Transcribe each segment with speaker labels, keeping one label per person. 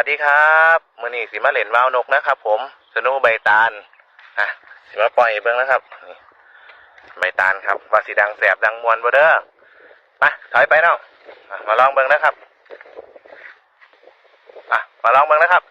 Speaker 1: สวัสดีครับมือนี้สีมาเหรนวาวนกนะครับ ผมสนุใบตาลอะสีมาปล่อยเบิ้งนะครับนี่ใบตาลครับว่าสีดังแสบดังมวนบ่เด้อมาถอยไปเนาะอะมาลองเบิ้งนะครับอะมาลองเบิ้งนะครับ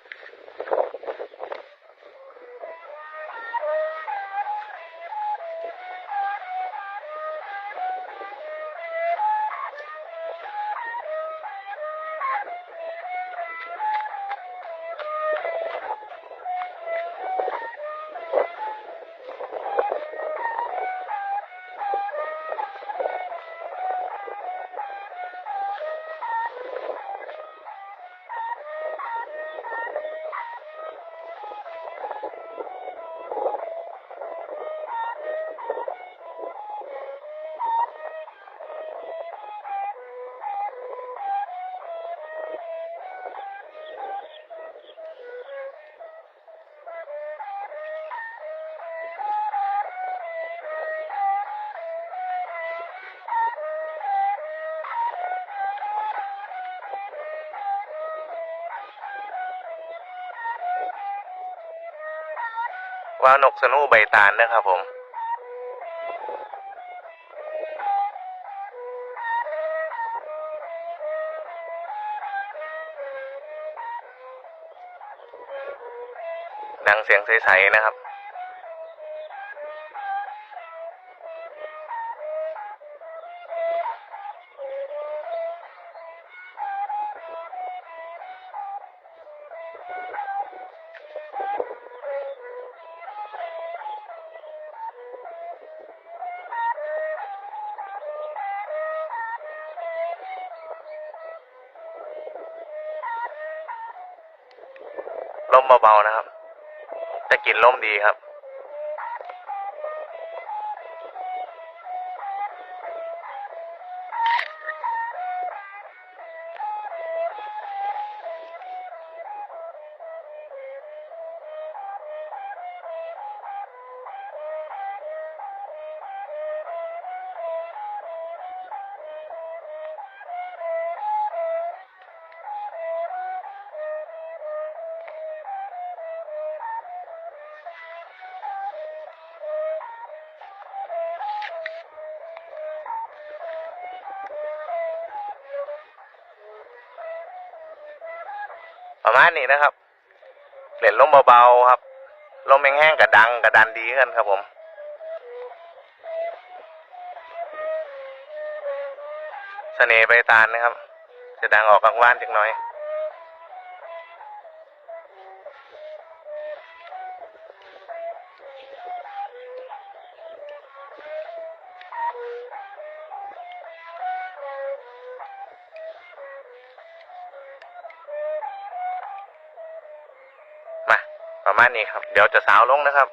Speaker 1: ว่าวนกสนุใบตาลนะครับผม ดังเสียงใสๆนะครับ ลมเบาๆนะครับจะกลิ่นลมดีครับ ประมาณนี้นะครับเล่นลมเบาๆครับลมแห้งๆกับดังกับดันดีกันครับผมเสน่ห์ใบตาลนะครับ จะดังออกกลางว่านจักหน่อย ประมาณนี้ครับ เดี๋ยวจะสาวลงนะครับ